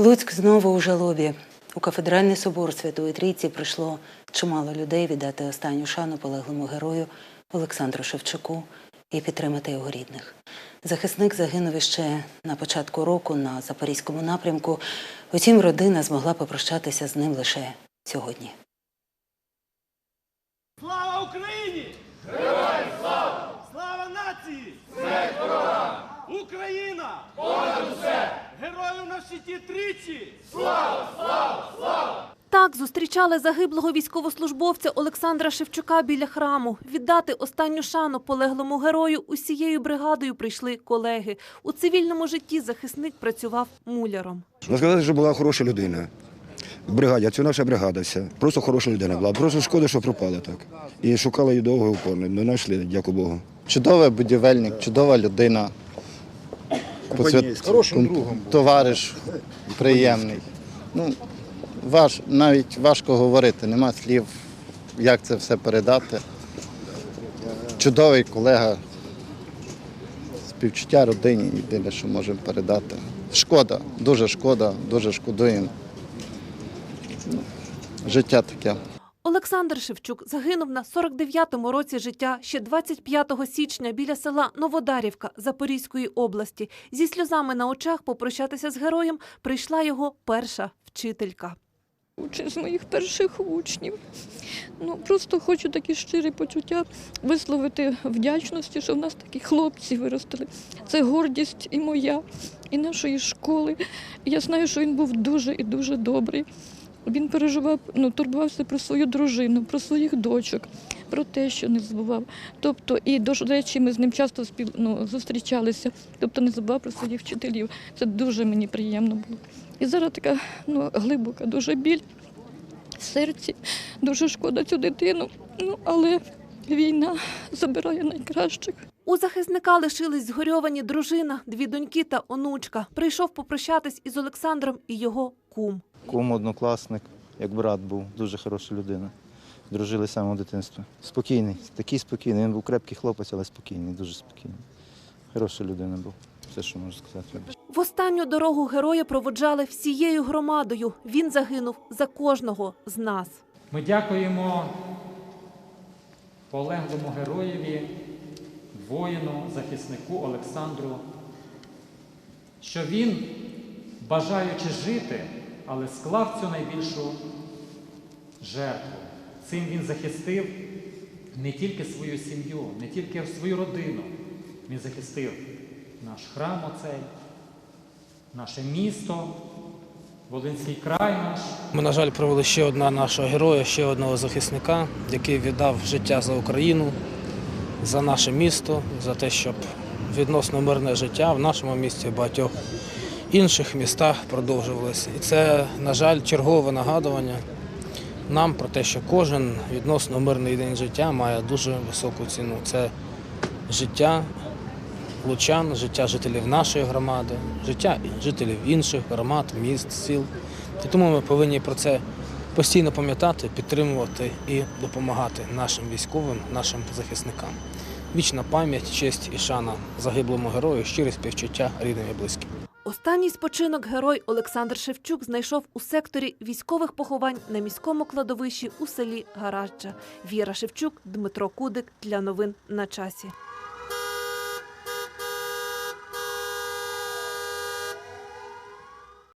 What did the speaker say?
Луцьк знову у жалобі. У кафедральний собор Святої Трійці прийшло чимало людей віддати останню шану полеглому герою Олександру Шевчуку і підтримати його рідних. Захисник загинув іще на початку року на запорізькому напрямку. Утім, родина змогла попрощатися з ним лише сьогодні. На щиті тричі! Так зустрічали загиблого військовослужбовця Олександра Шевчука біля храму. Віддати останню шану полеглому герою усією бригадою прийшли колеги. У цивільному житті захисник працював муляром. Можна сказати, що була хороша людина. В бригаді, це наша бригада вся. Просто хороша людина була. Просто шкода, що пропала так. І шукали її довго і упорно. Ми знайшли, дякую Богу. Чудовий будівельник, чудова людина. Посвят- Хорошим другом був. Товариш приємний. Ну, важ, навіть важко говорити, нема слів, як це все передати. Чудовий колега, співчуття родині, єдине, що можемо передати. Шкода, дуже шкода, дуже шкодуємо. Ну, Життя таке. Олександр Шевчук загинув на 49-му році життя ще 25 січня біля села Новодарівка Запорізької області. Зі сльозами на очах попрощатися з героєм прийшла його перша вчителька. Учень з моїх перших учнів. Ну, просто хочу такі щирі почуття висловити вдячності, що в нас такі хлопці виростили. Це гордість і моя, і нашої школи. Я знаю, що він був дуже і дуже добрий. Він переживав, ну, турбувався про свою дружину, про своїх дочок, про те, що не забував. Тобто, і до речі, ми з ним часто спіл, ну, зустрічалися, тобто не забував про своїх вчителів. Це дуже мені приємно було. І зараз така ну, глибока, дуже біль в серці. Дуже шкода цю дитину. Ну, але війна забирає найкращих. У захисника лишились згорьовані дружина, дві доньки та онучка. Прийшов попрощатись із Олександром і його кум. Кум однокласник, як брат був, дуже хороша людина. Дружили з самого дитинства. Спокійний, такий спокійний. Він був крепкий хлопець, але спокійний, дуже спокійний. Хороша людина був. Все, що можу сказати. В останню дорогу героя проводжали всією громадою. Він загинув за кожного з нас. Ми дякуємо полеглому героєві, воїну, захиснику Олександру, що він, бажаючи жити, але склав цю найбільшу жертву. Цим він захистив не тільки свою сім'ю, не тільки свою родину. Він захистив наш храм оцей, наше місто, Волинський край наш. Ми, на жаль, провели ще одного нашого героя, ще одного захисника, який віддав життя за Україну, за наше місто, за те, щоб відносно мирне життя в нашому місті, в багатьох інших містах продовжувалося. І це, на жаль, чергове нагадування нам про те, що кожен відносно мирний день життя має дуже високу ціну. Це життя лучан, життя жителів нашої громади, життя жителів інших громад, міст, сіл. І тому ми повинні про це постійно пам'ятати, підтримувати і допомагати нашим військовим, нашим захисникам. Вічна пам'ять, честь і шана загиблому герою, щире співчуття рідним і близьким. Останній спочинок герой Олександр Шевчук знайшов у секторі військових поховань на міському кладовищі у селі Гараджа. Віра Шевчук, Дмитро Кудик для новин на часі.